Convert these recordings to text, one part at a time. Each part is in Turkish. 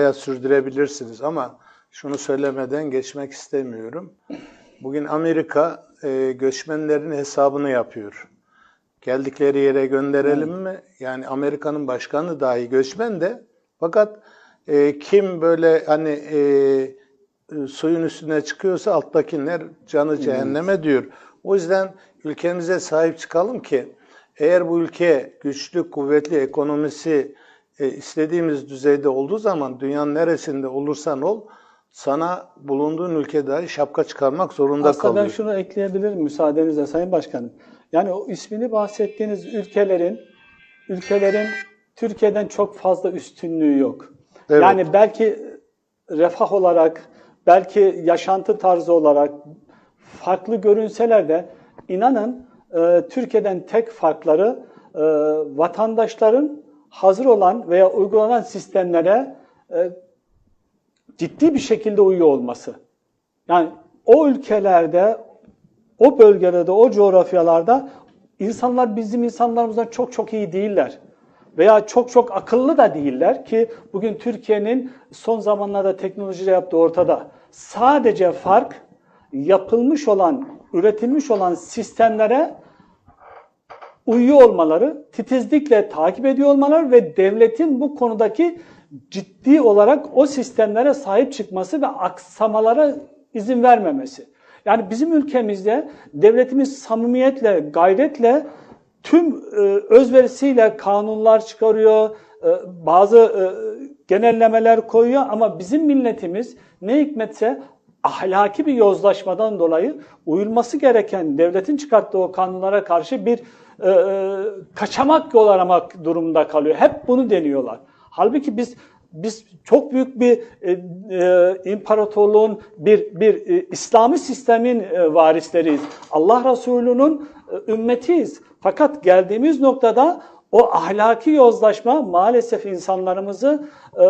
hayat sürdürebilirsiniz ama şunu söylemeden geçmek istemiyorum. Bugün Amerika e, göçmenlerin hesabını yapıyor. Geldikleri yere gönderelim mi? Yani Amerika'nın başkanı dahi göçmen de fakat e, kim böyle hani e, suyun üstüne çıkıyorsa alttakiler canı cehenneme diyor. O yüzden ülkemize sahip çıkalım ki eğer bu ülke güçlü, kuvvetli ekonomisi e, istediğimiz düzeyde olduğu zaman dünyanın neresinde olursan ol sana bulunduğun ülke dahi şapka çıkarmak zorunda Aslında ben kalıyor. şunu ekleyebilirim müsaadenizle Sayın Başkanım. Yani o ismini bahsettiğiniz ülkelerin ülkelerin Türkiye'den çok fazla üstünlüğü yok. Evet. Yani belki refah olarak, belki yaşantı tarzı olarak farklı görünseler de inanın e, Türkiye'den tek farkları e, vatandaşların hazır olan veya uygulanan sistemlere e, ciddi bir şekilde uyuyor olması. Yani o ülkelerde, o bölgelerde, o coğrafyalarda insanlar bizim insanlarımızdan çok çok iyi değiller. Veya çok çok akıllı da değiller ki bugün Türkiye'nin son zamanlarda teknolojiyle yaptığı ortada. Sadece fark yapılmış olan, üretilmiş olan sistemlere uyuyor olmaları, titizlikle takip ediyor olmaları ve devletin bu konudaki ciddi olarak o sistemlere sahip çıkması ve aksamalara izin vermemesi. Yani bizim ülkemizde devletimiz samimiyetle, gayretle tüm e, özverisiyle kanunlar çıkarıyor, e, bazı e, genellemeler koyuyor ama bizim milletimiz ne hikmetse ahlaki bir yozlaşmadan dolayı uyulması gereken devletin çıkarttığı o kanunlara karşı bir e, e, kaçamak yol aramak durumunda kalıyor. Hep bunu deniyorlar. Halbuki biz biz çok büyük bir e, e, imparatorluğun bir bir e, İslami sistemin e, varisleriyiz. Allah Resulü'nün e, ümmetiyiz. Fakat geldiğimiz noktada o ahlaki yozlaşma maalesef insanlarımızı e,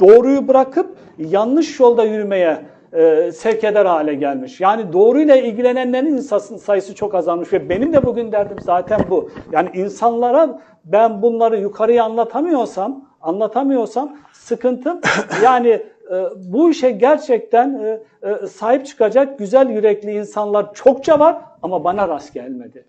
doğruyu bırakıp yanlış yolda yürümeye e, sevk eder hale gelmiş. Yani doğruyla ilgilenenlerin sayısı çok azalmış ve benim de bugün derdim zaten bu. Yani insanlara ben bunları yukarıya anlatamıyorsam, anlatamıyorsam sıkıntım yani e, bu işe gerçekten e, e, sahip çıkacak güzel yürekli insanlar çokça var ama bana rast gelmedi.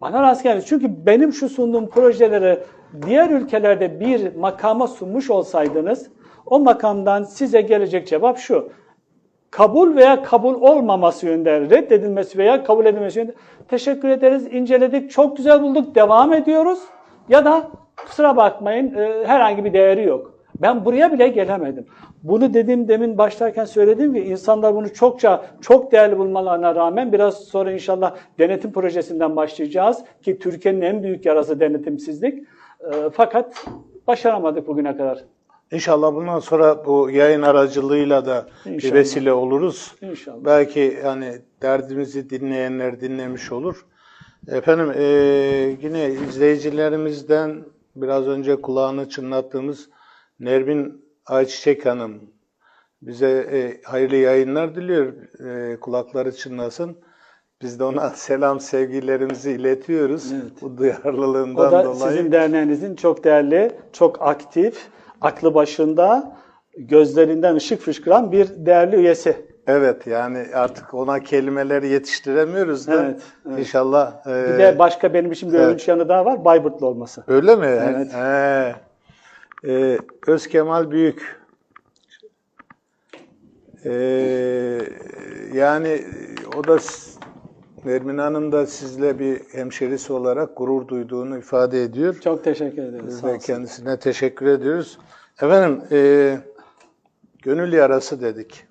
Bana rast gelmedi. Çünkü benim şu sunduğum projeleri diğer ülkelerde bir makama sunmuş olsaydınız o makamdan size gelecek cevap şu. Kabul veya kabul olmaması yönünde, reddedilmesi veya kabul edilmesi yönünde teşekkür ederiz, inceledik, çok güzel bulduk, devam ediyoruz. Ya da kusura bakmayın e, herhangi bir değeri yok. Ben buraya bile gelemedim. Bunu dedim demin başlarken söyledim ki insanlar bunu çokça çok değerli bulmalarına rağmen biraz sonra inşallah denetim projesinden başlayacağız ki Türkiye'nin en büyük yarası denetimsizlik. E, fakat başaramadık bugüne kadar. İnşallah bundan sonra bu yayın aracılığıyla da bir İnşallah. vesile oluruz. İnşallah. Belki yani derdimizi dinleyenler dinlemiş olur. Efendim e, yine izleyicilerimizden biraz önce kulağını çınlattığımız Nermin Ayçiçek Hanım bize e, hayırlı yayınlar diliyor. E, kulakları çınlasın. Biz de ona selam sevgilerimizi iletiyoruz. Evet. Bu duyarlılığından O da dolayı. sizin derneğinizin çok değerli, çok aktif, aklı başında, gözlerinden ışık fışkıran bir değerli üyesi. Evet yani artık ona kelimeleri yetiştiremiyoruz da Evet, evet. inşallah. e, Bir de başka benim için bir evet. övünç yanı daha var, Bayburtlu olması. öyle mi? Evet. He. E, Öz Kemal Büyük. E, yani o da Nermin Hanım da sizle bir hemşerisi olarak gurur duyduğunu ifade ediyor. Çok teşekkür ederiz. Biz de olsun. kendisine teşekkür ediyoruz. Efendim, e, gönül yarası dedik.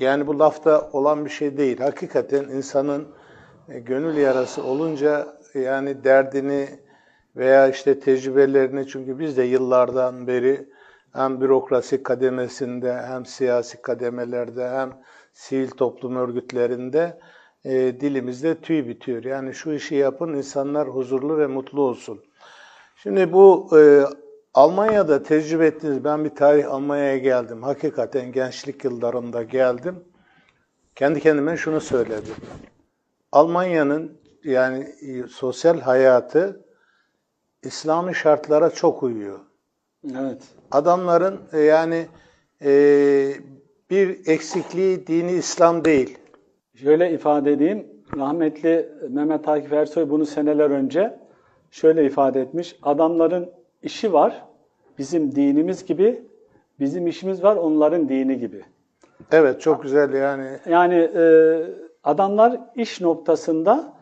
Yani bu lafta olan bir şey değil. Hakikaten insanın e, gönül yarası olunca yani derdini veya işte tecrübelerini çünkü biz de yıllardan beri hem bürokrasi kademesinde hem siyasi kademelerde hem sivil toplum örgütlerinde e, dilimizde tüy bitiyor. Yani şu işi yapın insanlar huzurlu ve mutlu olsun. Şimdi bu e, Almanya'da tecrübe ettiniz. Ben bir tarih Almanya'ya geldim. Hakikaten gençlik yıllarında geldim. Kendi kendime şunu söyledim. Almanya'nın yani e, sosyal hayatı İslami şartlara çok uyuyor. Evet. Adamların e, yani e, bir eksikliği dini İslam değil. Şöyle ifade edeyim. Rahmetli Mehmet Akif Ersoy bunu seneler önce şöyle ifade etmiş. Adamların işi var. Bizim dinimiz gibi. Bizim işimiz var onların dini gibi. Evet çok güzel yani. Yani e, adamlar iş noktasında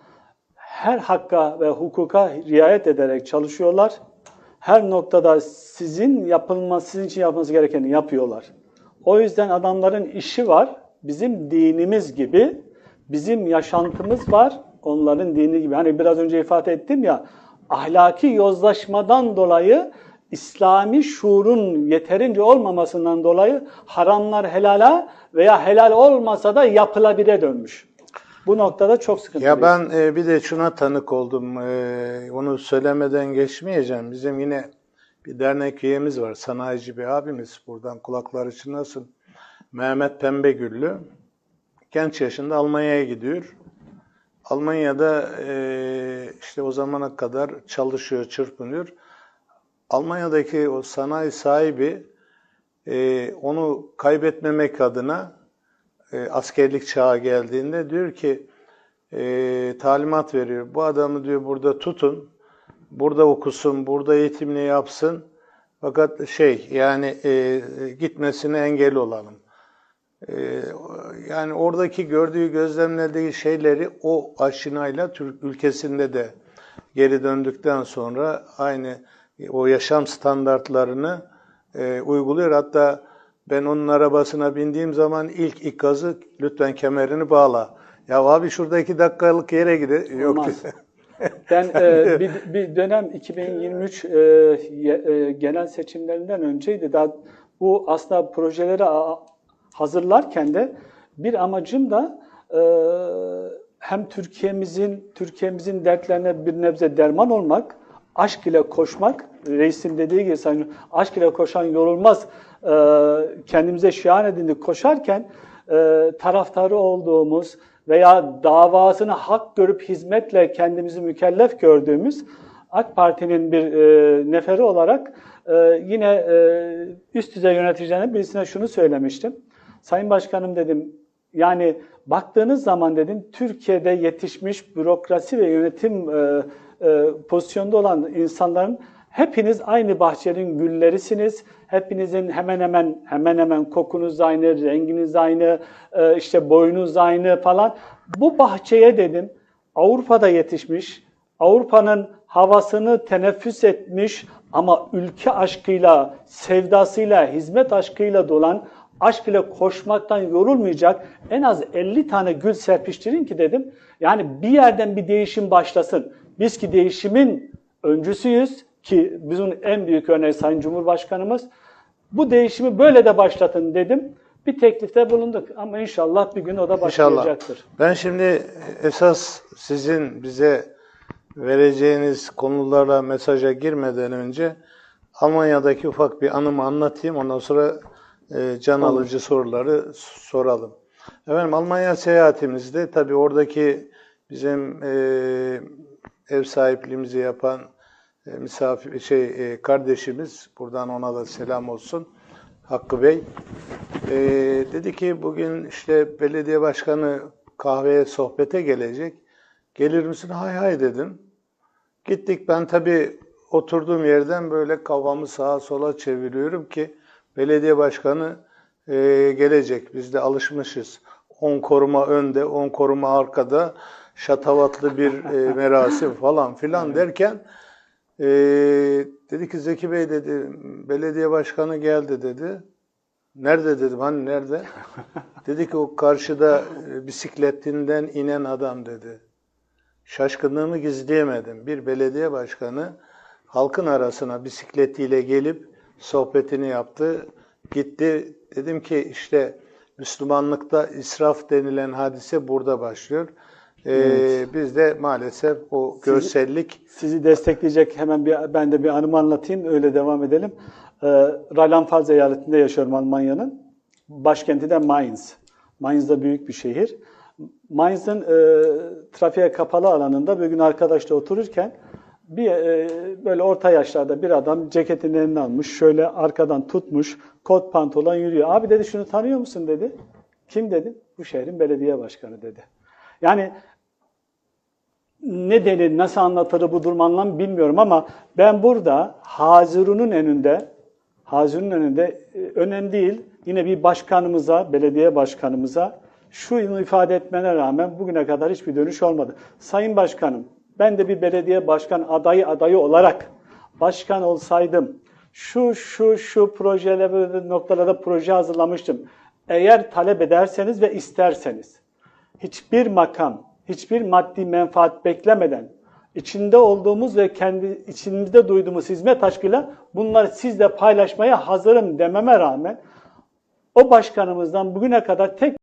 her hakka ve hukuka riayet ederek çalışıyorlar. Her noktada sizin yapılması, sizin için yapılması gerekeni yapıyorlar. O yüzden adamların işi var. Bizim dinimiz gibi, bizim yaşantımız var. Onların dini gibi. Hani biraz önce ifade ettim ya, ahlaki yozlaşmadan dolayı İslami şuurun yeterince olmamasından dolayı haramlar helala veya helal olmasa da yapılabire dönmüş. Bu noktada çok sıkıntı. Ya ben e, bir de şuna tanık oldum. E, onu söylemeden geçmeyeceğim. Bizim yine bir dernek üyemiz var. Sanayici bir abimiz. Buradan kulakları çınlasın. Mehmet Pembegüllü. Genç yaşında Almanya'ya gidiyor. Almanya'da e, işte o zamana kadar çalışıyor, çırpınıyor. Almanya'daki o sanayi sahibi e, onu kaybetmemek adına e, askerlik çağı geldiğinde diyor ki e, talimat veriyor. Bu adamı diyor burada tutun, burada okusun, burada eğitimini yapsın. Fakat şey yani e, gitmesine engel olalım. E, yani oradaki gördüğü, gözlemlediği şeyleri o aşinayla Türk ülkesinde de geri döndükten sonra aynı o yaşam standartlarını e, uyguluyor. Hatta ben onun arabasına bindiğim zaman ilk ikazı lütfen kemerini bağla. Ya abi şurada iki dakikalık yere gide. Yok. Ben e, bir, bir dönem 2023 e, e, genel seçimlerinden önceydi. Daha bu aslında projeleri hazırlarken de bir amacım da e, hem Türkiye'mizin Türkiye'mizin dertlerine bir nebze derman olmak, aşk ile koşmak, reisin dediği gibi sayın, aşk ile koşan yorulmaz. E, kendimize şiar edindik koşarken e, taraftarı olduğumuz veya davasını hak görüp hizmetle kendimizi mükellef gördüğümüz AK Parti'nin bir e, neferi olarak e, yine e, üst düzey yöneticilerine birisine şunu söylemiştim. Sayın Başkanım dedim, yani baktığınız zaman dedim Türkiye'de yetişmiş bürokrasi ve yönetim e, e, pozisyonda olan insanların hepiniz aynı bahçenin güllerisiniz. Hepinizin hemen hemen hemen hemen kokunuz aynı, renginiz aynı, e, işte boyunuz aynı falan. Bu bahçeye dedim Avrupa'da yetişmiş, Avrupa'nın havasını teneffüs etmiş ama ülke aşkıyla, sevdasıyla, hizmet aşkıyla dolan, aşk ile koşmaktan yorulmayacak en az 50 tane gül serpiştirin ki dedim. Yani bir yerden bir değişim başlasın. Biz ki değişimin öncüsüyüz ki bizim en büyük örneği Sayın Cumhurbaşkanımız. Bu değişimi böyle de başlatın dedim. Bir teklifte bulunduk ama inşallah bir gün o da İnşallah. başlayacaktır. Ben şimdi esas sizin bize vereceğiniz konularla mesaja girmeden önce Almanya'daki ufak bir anımı anlatayım. Ondan sonra e, can alıcı soruları soralım. Efendim Almanya seyahatimizde tabii oradaki bizim e, ev sahipliğimizi yapan misafir şey e, kardeşimiz buradan ona da selam olsun. Hakkı Bey. E, dedi ki bugün işte belediye başkanı kahveye sohbete gelecek. Gelir misin? Hay hay dedim. Gittik ben tabii oturduğum yerden böyle kafamı sağa sola çeviriyorum ki belediye başkanı e, gelecek. Biz de alışmışız. 10 koruma önde, 10 koruma arkada, şatavatlı bir e, merasim falan filan derken e, dedi ki Zeki Bey dedi belediye başkanı geldi dedi. Nerede dedim hani nerede? dedi ki o karşıda e, bisikletinden inen adam dedi. Şaşkınlığımı gizleyemedim. Bir belediye başkanı halkın arasına bisikletiyle gelip sohbetini yaptı. Gitti. Dedim ki işte Müslümanlıkta israf denilen hadise burada başlıyor. Ee, Biz de maalesef o görsellik Sizi destekleyecek hemen bir ben de bir anımı anlatayım öyle devam edelim. Ee, Rheinland-Pfalz eyaletinde yaşıyorum Almanya'nın. Başkenti de Mainz. Mainz da büyük bir şehir. Mainz'ın e, trafiğe kapalı alanında bir gün arkadaşla otururken bir e, böyle orta yaşlarda bir adam ceketini eline almış, şöyle arkadan tutmuş, kot pantolon yürüyor. Abi dedi şunu tanıyor musun dedi. Kim dedi? Bu şehrin belediye başkanı dedi. Yani ne denir, nasıl anlatır bu durum anlam bilmiyorum ama ben burada Hazirun'un önünde, Hazirun'un önünde e, önemli değil, yine bir başkanımıza, belediye başkanımıza şunu ifade etmene rağmen bugüne kadar hiçbir dönüş olmadı. Sayın Başkanım, ben de bir belediye başkan adayı adayı olarak başkan olsaydım, şu şu şu projeler noktalarda proje hazırlamıştım. Eğer talep ederseniz ve isterseniz, hiçbir makam, hiçbir maddi menfaat beklemeden içinde olduğumuz ve kendi içimizde duyduğumuz hizmet aşkıyla bunları sizle paylaşmaya hazırım dememe rağmen o başkanımızdan bugüne kadar tek